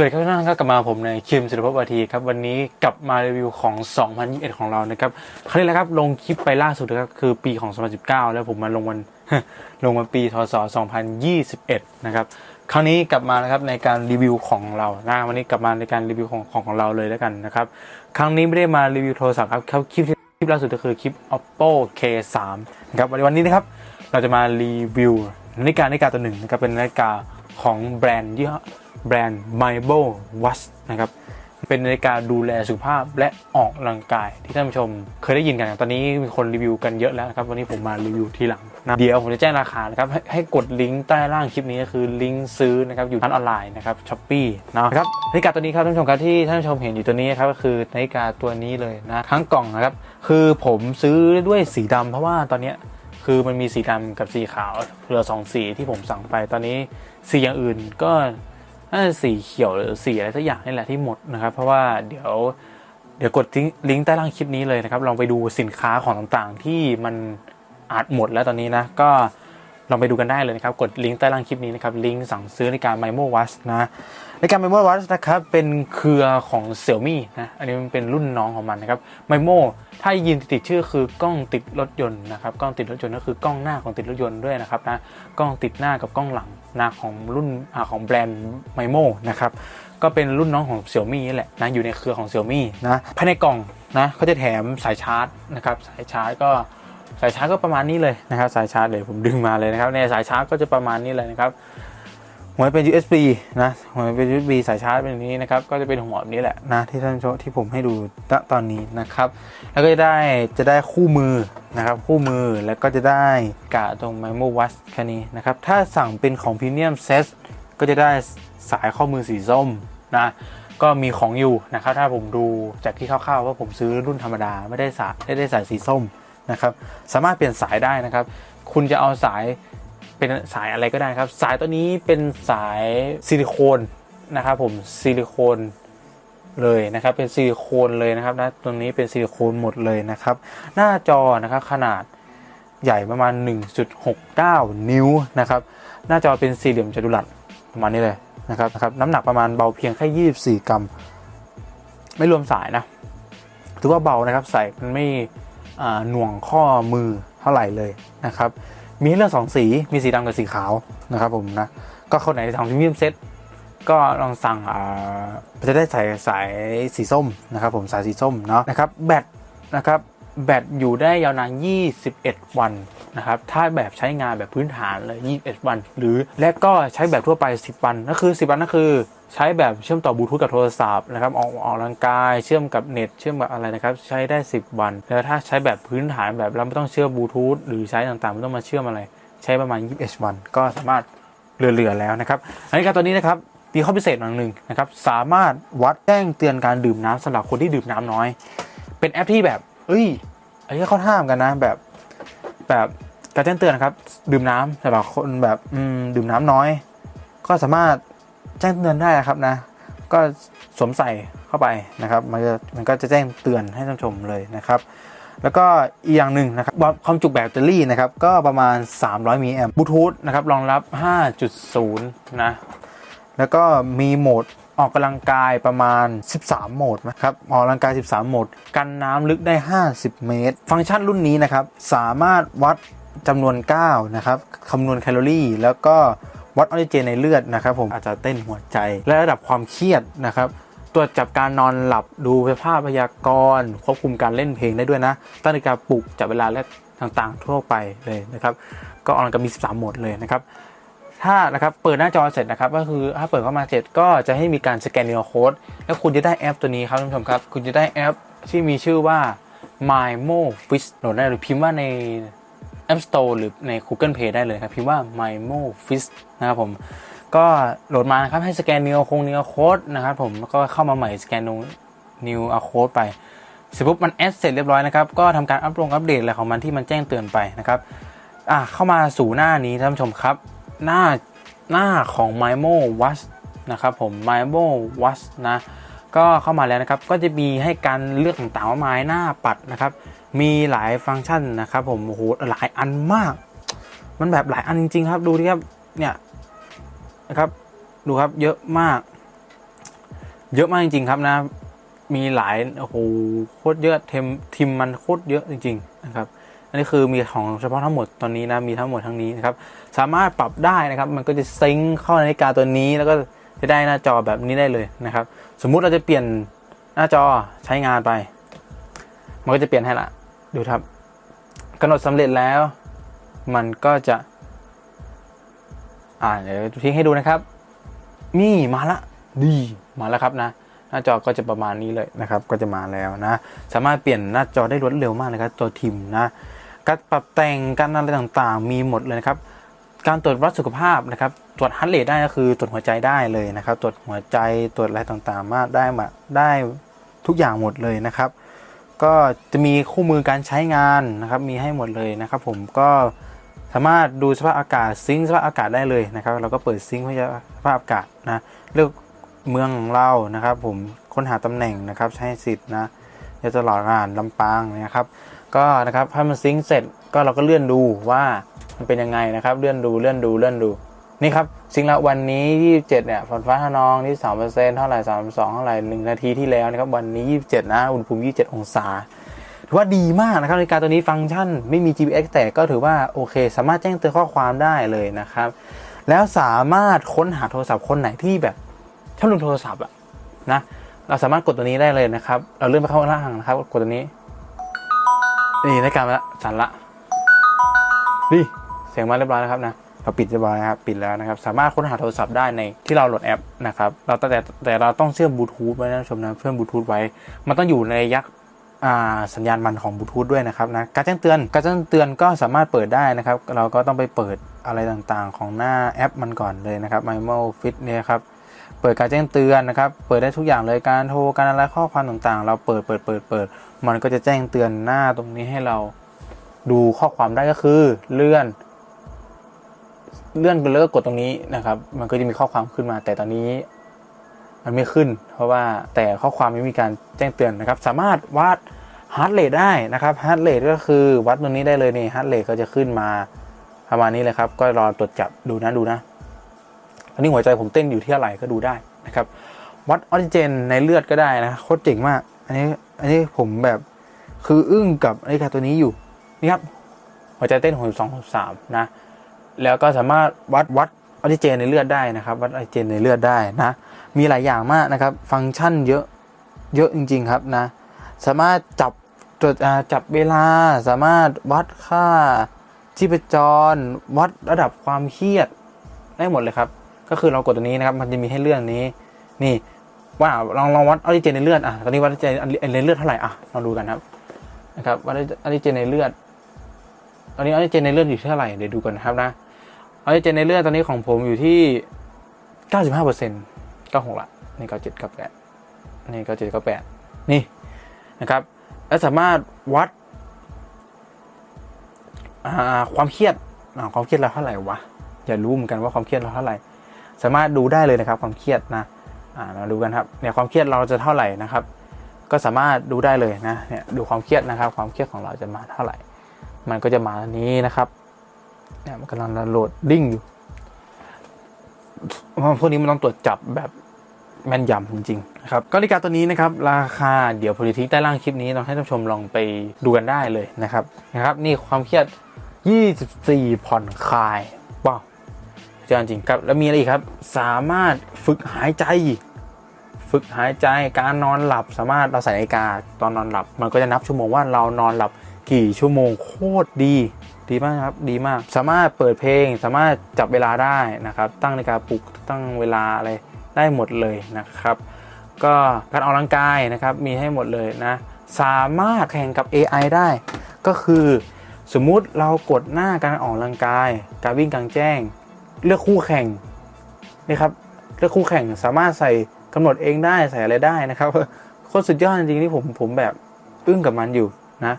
วัสดีครับทุกท่านครับกลับมาผมในคิมศิลปวัทีครับวันนี้กลับมารีวิวของ 2021 ของเรานะครับครั้งนี้แหละครับลงคลิปไปล่าสุดนะครับคือปีของ 2019 แล้วผมมาลงวันลงวันปีทศ2021 นะครับครั้งนี้กลับมานะครับในการรีวิวของเรานะวันนี้กลับมาในการรีวิวของของของเราเลยแล้วกันนะครับครั้งนี้ไม่ได้มารีวิวโทรศัพท์ครับคลิปที่คลิปล่าสุดก็คือคลิป oppo k3 นะครับวันนี้นะครับเราจะมารีวิวนาฬิกานาฬิกาตัวหนึ่งนะครับเป็นนาฬิกาของแบรนด์ยี่ห้อ แบรนด์ m y b o Watch นะครับ เป็นนาฬิกาดูแลสุขภาพและออกกำลังกายที่ท่านผู้ชม เคยได้ยินกัน ตอนนี้มีคนรีวิวกันเยอะแล้วนะครับ วันนี้ผมมารีวิวทีหลังนะเดี๋ยวผมจะแจ้งราคานะครับ ให้ให้กดลิงก์ใต้ล่างคลิปนี้ก็คือลิงก์ซื้อนะครับ อยู่ร้านออนไลน์นะครับช้อปปี้นะครับนาฬิกาตัวนี้ครับท่านผู้ชมครับที่ท่านผู้ชมเห็นอยู่ตัวนี้ครับก็คือนาฬิกาตัวนี้เลยนะทั้งกล่องนะครับ คือผมซื้อด้วยสีดำเพราะว่าตอนนี้คือมันมีสีดำกับสีขาวเหลือสองสีที่ผมสั่งไปตอนนี้สีอย่างอื่นก็ น่าจะสีเขียวหรือสีอะไรสักอย่างนี่แหละที่หมดนะครับเพราะว่าเดี๋ยวเดี๋ยวกดลิงก์ใต้ล่างคลิปนี้เลยนะครับลองไปดูสินค้าของต่างๆที่มันอาจหมดแล้วตอนนี้นะก็ ลองไปดูกันได้เลยนะครับ กดลิงก์ใต้ล่างคลิปนี้นะครับ ลิงก์สั่งซื้อในการ m y m o Watch นะในการ m y m o Watch นะครับ เป็นเครือของ Xiaomi นะ อันนี้มันเป็นรุ่นน้องของมันนะครับ m y m o ถ้ายินติดชื่อคือกล้องติดรถยนต์นะครับ กล้องติดรถยนต์ก็คือกล้องหน้าของติดรถยนต์ด้วยนะครับนะ กล้องติดหน้ากับกล้องหลังนะของรุ่นอของแบรนด์ m y m o นะครับ ก็เป็นรุ่นน้องของ Xiaomi นี่แหละนะ อยู่ในเครือของ Xiaomi นะ ภายในกล่องนะเขาจะแถมสายชาร์จนะครับ สายชาร์จก็ สายชาร์จก็ประมาณนี้เลยนะครับสายชาร์จเดี๋ยวผมดึงมาเลยนะครับในสายชาร์จก็จะประมาณนี้เลยนะครับหัวเป็น USB นะหัวเป็น USB สายชาร์จเป็นนี้นะครับก็จะเป็นหัวแบบนี้แหละนะที่ท่านโชที่ผมให้ดูณตอนนี้นะครับ แล้วก็จะได้จะได้คู่มือนะครับคู่มือแล้วก็จะได้กะตรง m y m o Watch แค่นี้นะครับถ้าสั่งเป็นของ Premium Set ก็จะได้สายข้อมือสีส้มนะก็มีของอยู่นะครับถ้าผมดูจากที่คร่าวๆว่าผมซื้อรุ่นธรรมดาไม่ได้สายไม่ได้สายสีส้ม นะครับสามารถเปลี่ยนสายได้นะครับ คุณจะเอาสายเป็นสายอะไรก็ได้ครับ สายตัวนี้เป็นสายซิลิโคนนะครับผมซิลิโคนเลยนะครับ เป็นซิลิโคนเลยนะครับนะตรงนี้เป็นซิลิโคนหมดเลยนะครับ หน้าจอนะครับขนาดใหญ่ประมาณ 1.69 นิ้วนะครับ หน้าจอเป็นสี่เหลี่ยมจัตุรัสประมาณนี้เลยนะครับนะครับน้ำหนักประมาณเบาเพียงแค่ 24 กรัม ไม่รวมสายนะ ถือว่าเบานะครับ ใส่มันไม่ หน่วงข้อมือเท่าไหร่เลยนะครับ มีให้เลือกสองสี มีสีดำกับสีขาวนะครับผมนะ ก็คนไหนทำพรีเมียมเซ็ตก็ลองสั่งจะได้ใส่สายสีส้มนะครับผมสายสีส้มเนาะนะครับแบตนะครับแบตอยู่ได้ยาวนาน 21 วัน นะครับ ถ้าแบบใช้งานแบบพื้นฐานเลย 21 วัน หรือและก็ใช้แบบทั่วไป 10 วันก็คือ 10 วันก็คือใช้แบบเชื่อมต่อบลูทูธกับโทรศัพท์นะครับออกออกกำลังกาย เชื่อมกับเน็ตเชื่อมกับอะไรนะครับ ใช้ได้ 10 วัน แล้วถ้าใช้แบบพื้นฐานแบบเราไม่ต้องเชื่อมบลูทูธหรือใช้ต่างๆไม่ต้องมาเชื่อมอะไร ใช้ประมาณ 21 วัน ก็สามารถเหลือๆแล้วนะครับอันนี้การตัวนี้นะครับมีข้อพิเศษอย่างหนึ่งนะครับสามารถวัดแจ้งเตือนการดื่มน้ำสำหรับคนที่ดื่มน้ำน้อย เป็นแอปที่แบบ เอ้ยอันนี้เข้าท่ามกันนะแบบ แบบการแจ้งเตือนนะครับ ดื่มน้ำสำหรับคนแบบอืมดื่มน้ำน้อย ก็สามารถแจ้งเตือนได้นะครับนะ ก็สวมใส่เข้าไปนะครับมันจะมันก็จะแจ้งเตือนให้ท่านชมเลยนะครับ แล้วก็อีกอย่างหนึ่งนะครับความจุแบตเตอรี่นะครับ ก็ประมาณ 300มิลลิแอมป์บลูทูธนะครับรองรับ 5.0 นะ แล้วก็มีโหมด ออกกำลังกายประมาณ 13 โหมดนะครับ ออกกำลังกาย 13 โหมด กันน้ำลึกได้ 50 เมตร ฟังก์ชันรุ่นนี้นะครับ สามารถวัดจำนวนก้าวนะครับคำนวณแคลอรี่ แล้วก็วัดออกซิเจนในเลือดนะครับผมอาจจะเต้นหัวใจ และระดับความเครียดนะครับตรวจจับการนอนหลับดูสภาพพยากรณ์ควบคุมการเล่นเพลงได้ด้วยนะ ตั้งนาฬิกาปลุกจับเวลาและต่างๆ ทั่วไปเลยนะครับ ก็ออนก็มี 13 โหมดเลยนะครับ ถ้านะครับเปิดหน้าจอเสร็จนะครับก็คือถ้าเปิดเข้ามาเสร็จก็จะให้มีการสแกน QR Code แล้วคุณจะได้แอปตัวนี้ครับท่านผู้ชมครับ คุณจะได้แอปที่มีชื่อว่า MyMo Fish โหลดได้หรือพิมพ์ว่าใน App Store หรือใน Google Play ได้เลยครับ พิมพ์ว่า MyMo Fish นะครับผมก็โหลดมานะครับให้สแกน QR Code QR Code นะครับผมแล้วก็เข้ามาใหม่สแกน QR Code ไปเสร็จปุ๊บมันแอดเสร็จเรียบร้อยนะครับก็ทำการอัปลงอัปเดตอะไรของมันที่มันแจ้งเตือนไปนะครับอะเข้ามาสู่หน้านี้ท่านผู้ชมครับ หน้าหน้าของ MyMo Watch นะครับผม MyMo Watch นะก็เข้ามาแล้วนะครับ ก็จะมีให้การเลือกต่างๆว่าไม้หน้าปัดนะครับ มีหลายฟังก์ชันนะครับผมโอ้โหหลายอันมาก มันแบบหลายอันจริงๆครับ ดูดิครับ เนี่ยนะครับ ดูครับ เยอะมาก เยอะมากจริงๆครับนะ มีหลาย โอ้โห โคตรเยอะเทมทีมมันโคตรเยอะจริงๆ อันนี้คือมีของเฉพาะทั้งหมดตอนนี้นะมีทั้งหมดทั้งนี้นะครับสามารถปรับได้นะครับ มันก็จะซิงเข้านาฬิกาตัวนี้ แล้วก็จะได้หน้าจอแบบนี้ได้เลยนะครับ สมมุติเราจะเปลี่ยนหน้าจอใช้งานไป มันก็จะเปลี่ยนให้ละดูครับกำหนดสำเร็จแล้ว มันก็จะ อ่าเดี๋ยวทิ้งให้ดูนะครับ นี่มาละดีมาแล้วครับนะหน้าจอก็จะประมาณนี้เลยนะครับ ก็จะมาแล้วนะ สามารถเปลี่ยนหน้าจอได้รวดเร็วมากนะครับ ตัวทิมนะ การปรับแต่งการอะไรต่างๆ มีหมดเลยนะครับ การตรวจวัดสุขภาพนะครับ ตรวจฮัตเรทได้ก็คือตรวจหัวใจได้เลยนะครับ ตรวจหัวใจตรวจอะไรต่างๆ มาได้มาได้ทุกอย่างหมดเลยนะครับ ก็จะมีคู่มือการใช้งานนะครับ มีให้หมดเลยนะครับ ผมก็สามารถดูสภาพอากาศซิงค์สภาพอากาศได้เลยนะครับ เราก็เปิดซิงค์เพื่อสภาพอากาศนะเลือกเมืองของเรานะครับ ผมค้นหาตำแหน่งนะครับ ใช้สิทธิ์นะจะตลอดงานลำปางนะครับ ก็นะครับถ้ามันซิงค์เสร็จก็เราก็เลื่อนดูว่ามันเป็นยังไงนะครับ เลื่อนดูเลื่อนดูเลื่อนดูนี่ครับสิ่งละวันนี้ 27เนี่ยฝนฟ้าขนองที่2%เท่าไหร่32เท่าไหร่1นาทีที่แล้วนะครับวันนี้ 27 นะอุณหภูมิ 27 องศาถือว่าดีมากนะครับนาฬิกาตัวนี้ฟังก์ชันไม่มี GPS แต่ก็ถือว่าโอเค สามารถแจ้งเตือนข้อความได้เลยนะครับ แล้วสามารถค้นหาโทรศัพท์คนไหนที่แบบชอบลืมโทรศัพท์อะนะเราสามารถกดตัวนี้ได้เลยนะครับ เราเลื่อนไปข้างล่างนะครับ กดตัวนี้ นี่นาฬิกามาละสั่นละนี่เสียงมาเรียบร้อยแล้วครับนะเราปิดเรียบร้อยนะครับปิดแล้วนะครับ สามารถค้นหาโทรศัพท์ได้ในที่เราโหลดแอปนะครับเราแต่แต่เราต้องเชื่อมบลูทูธไว้นะชมนะเชื่อมบลูทูธไว้ มันต้องอยู่ในยะอ่าสัญญาณมันของบลูทูธด้วยนะครับนะการแจ้งเตือนการแจ้งเตือนก็สามารถเปิดได้นะครับ เราก็ต้องไปเปิดอะไรต่างๆ ของหน้าแอปมันก่อนเลยนะครับ m i m o Fit เนี่ยครับ เปิดการแจ้งเตือนนะครับ เปิดได้ทุกอย่างเลยการโทรการอะไรข้อความต่างๆ เราเปิดเปิดเปิดเปิด มันก็จะแจ้งเตือนหน้าตรงนี้ให้เราดูข้อความได้ก็คือเลื่อน เลื่อนไปแล้วก็กดตรงนี้นะครับ มันก็จะมีข้อความขึ้นมา แต่ตอนนี้มันไม่ขึ้น เพราะว่าแต่ข้อความไม่มีการแจ้งเตือนนะครับ สามารถวัดฮาร์ดเรทได้นะครับฮาร์ดเรทก็คือวัดตรงนี้ได้เลยนี่ฮาร์ดเรทก็จะขึ้นมาประมาณนี้เลยครับ ก็รอตรวจจับดูนะดูนะ นนี้หัวใจผมเต้นอยู่ที่เท่าไรก็ดูได้นะครับ วัดออกซิเจนในเลือดก็ได้นะโคตรเจ๋งมาก อันนี้อันนี้ผมแบบคืออึ้งกับนาฬิกาตัวนี้อยู่นี่ครับหัวใจเต้นหกสองสามนะ แล้วก็สามารถวัดวัดออกซิเจนในเลือดได้นะครับ วัดออกซิเจนในเลือดได้นะ มีหลายอย่างมากนะครับ ฟังก์ชันเยอะเยอะจริง ๆครับนะ สามารถจับตรวจจับเวลาสามารถวัดค่าชีพจร วัดระดับความเครียดได้หมดเลยครับ ก็คือเรากดตัวนี้นะครับ มันจะมีให้เลื่อนนี้ นี่ ว่าลองลองวัดออกซิเจนในเลือดอะตอนนี้วัดออกซิเจนในเลือดเท่าไหร่อะลองดูกันครับนะครับวัดออกซิเจนในเลือด ตอนนี้ออกซิเจนในเลือดอยู่เท่าไหร่เดี๋ยวดูกันนะครับนะออกซิเจนในเลือดตอนนี้ของผมอยู่ที่95เปอร์เซ็นต์96ละนี่97 98นี่97 98นี่นะครับแล้วสามารถวัดความเครียดความเครียดเราเท่าไหร่วะอย่ารู้เหมือนกันว่าความเครียดเราเท่าไหร่ สามารถดูได้เลยนะครับความเครียดนะอ่าเราดูกันครับเนี่ยความเครียดเราจะเท่าไหร่นะครับ ก็สามารถดูได้เลยนะเนี่ยดูความเครียดนะครับ ความเครียดของเราจะมาเท่าไหร่ มันก็จะมาอนนี้นะครับเนี่ยมันกำลังโหลดดิ้งอยู่พวกนี้มันต้องตรวจจับแบบแม่นยำจริงๆนะครับก็นาฬิกาตัวนี้นะครับ ราคาเดี๋ยวโพลิทิกใต้ล่างคลิปนี้ลองให้ท่านผู้ชมลองไปดูกันได้เลยนะครับนะครับ นี่ความเครียด 24 ผ่อนคลาย เจอจริงครับ แล้วมีอะไรอีกครับ สามารถฝึกหายใจ ฝึกหายใจการนอนหลับ สามารถเราใส่นาฬิกาตอนนอนหลับ มันก็จะนับชั่วโมงว่าเรานอนหลับกี่ชั่วโมงโคตรดี ดีมากครับ ดีมาก สามารถเปิดเพลง สามารถจับเวลาได้นะครับ ตั้งนาฬิกาปลุกตั้งเวลาอะไรได้หมดเลยนะครับ ก็การออกกำลังกายนะครับมีให้หมดเลยนะ สามารถแข่งกับ AI ได้ ก็คือสมมุติเรากดหน้าการออกกำลังกาย การวิ่งกลางแจ้ง เลือกคู่แข่งนี่ครับเลือกคู่แข่งสามารถใส่กำหนดเองได้ใส่อะไรได้นะครับโคตรสุดยอดจริงๆที่ผมผมแบบอึ้งกับมันอยู่นะ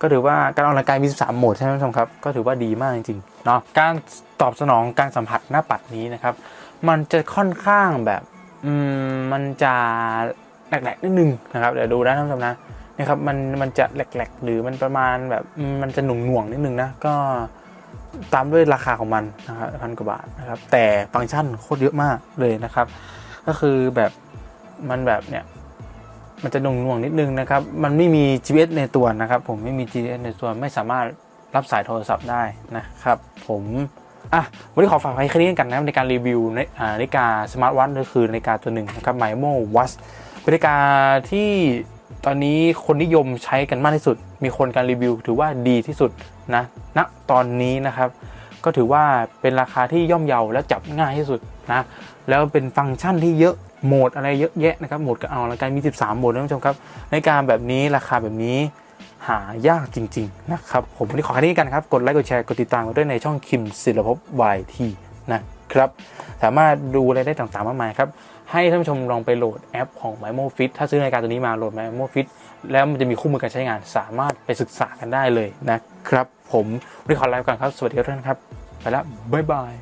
ก็ถือว่าการออกกำลังกายมี 13 โหมดใช่ไหมท่านผู้ชมครับ ก็ถือว่าดีมากจริงๆเนาะการตอบสนองการสัมผัสหน้าปัดนี้นะครับ มันจะค่อนข้างแบบอืมมันจะแหลกๆนิดนึงนะครับเดี๋ยวดูนะท่านผู้ชมนะนี่ครับมันมันจะแหลกๆ หรือมันประมาณแบบมันจะหน่วงๆนิดนึงนะก็ ตามด้วยราคาของมันนะครับพันกว่าบาทนะครับ แต่ฟังก์ชันโคตรเยอะมากเลยนะครับ ก็คือแบบมันแบบเนี่ยมันจะหน่วงหน่วงนิดนึงนะครับ มันไม่มี GPS ในตัวนะครับ ผมไม่มี GPS ในตัวไม่สามารถรับสายโทรศัพท์ได้นะครับ ผมอะวันนี้ขอฝากไว้แค่นี้กันนะในการรีวิวในอ่านาฬิกาสมาร์ทวัตก็คือนาฬิกาตัวหนึ่งนะครับ m y m o Watch เป็นนาฬิกาที่ตอนนี้คนนิยมใช้กันมากที่สุด มีคนการรีวิวถือว่าดีที่สุด นะณตอนนี้นะครับ ก็ถือว่าเป็นราคาที่ย่อมเยาและจับง่ายที่สุดนะแล้วเป็นฟังก์ชันที่เยอะโหมดอะไรเยอะแยะนะครับโหมดก็เอาละกันมี 13โหมดนะท่านผู้ชมครับในการแบบนี้ราคาแบบนี้หายากจริง ๆ นะครับผมวันนี้ขอแค่นี้กันครับ กดไลค์กดแชร์กดติดตามกันด้วยในช่องคิมศิลภพ YT นะครับ สามารถดูอะไรได้ต่างๆมากมายครับ ให้ท่านผู้ชมลองไปโหลดแอปของ m y m o Fit ถ้าซื้อนาฬิกาตัวนี้มาโหลด m y m o Fit แล้วมันจะมีคู่มือการใช้งานสามารถไปศึกษากันได้เลยนะครับ ผมวันนี้ขอลาไปก่อนครับ สวัสดีครับทุกท่านครับ ไปแล้วบ๊ายบาย